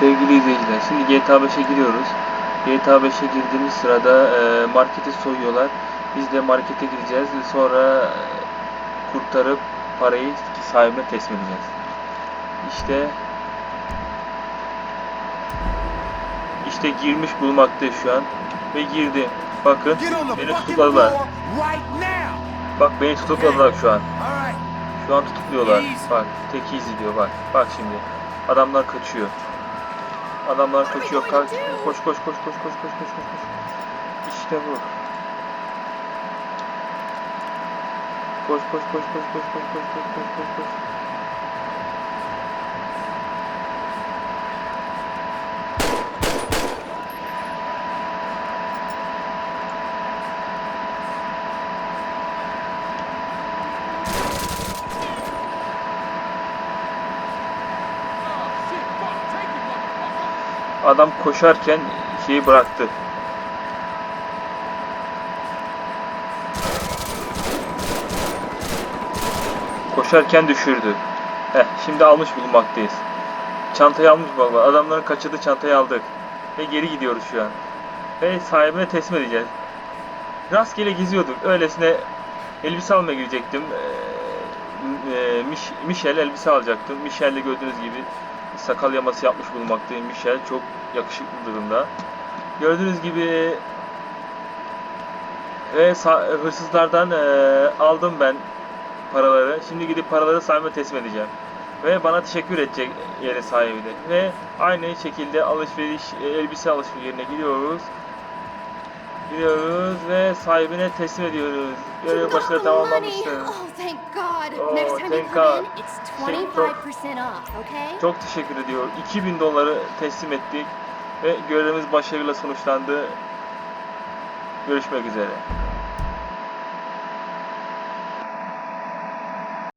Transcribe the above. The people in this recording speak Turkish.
Sevgili izleyiciler, şimdi GTA 5'e giriyoruz. GTA 5'e girdiğimiz sırada e, marketi soyuyorlar. Biz de markete gireceğiz. Sonra e, kurtarıp parayı sahibine teslim edeceğiz. İşte işte girmiş bulmaktayız şu an ve girdi. Bakın beni tutukladılar. Bak beni tutukladılar şu an. Şu an tutukluyorlar. Bak tek izi diyor bak. Bak şimdi. Adamlar kaçıyor. Adamlar kaçıyor. Kaç. Koş koş koş koş koş koş koş koş koş. İşte bu. Koş koş koş koş koş koş koş koş koş koş Adam koşarken şeyi bıraktı. Koşarken düşürdü. Heh, şimdi almış bulunmaktayız. Çantayı almış baba. Adamların kaçırdığı çantayı aldık. Ve geri gidiyoruz şu an. Ve sahibine teslim edeceğiz. Rastgele geziyorduk. Öylesine elbise almaya gidecektim. Ee, e, Mich- Michel elbise alacaktım. Michel'le gördüğünüz gibi sakal yaması yapmış bulunmaktayım. Michel çok yakışıklı durumda. Gördüğünüz gibi ve hırsızlardan eee, aldım ben paraları. Şimdi gidip paraları sahibime teslim edeceğim. Ve bana teşekkür edecek yerin sahibi de. Ve aynı şekilde alışveriş, e, elbise alışveriş yerine gidiyoruz. Gidiyoruz ve sahibine teslim ediyoruz. Görev başarı tamamlanmıştır. Oh, thank God. Oh, Next time thank you come God. in, it's 25% off, okay? Çok teşekkür ediyor. 2000 doları teslim ettik ve görevimiz başarıyla sonuçlandı. Görüşmek üzere.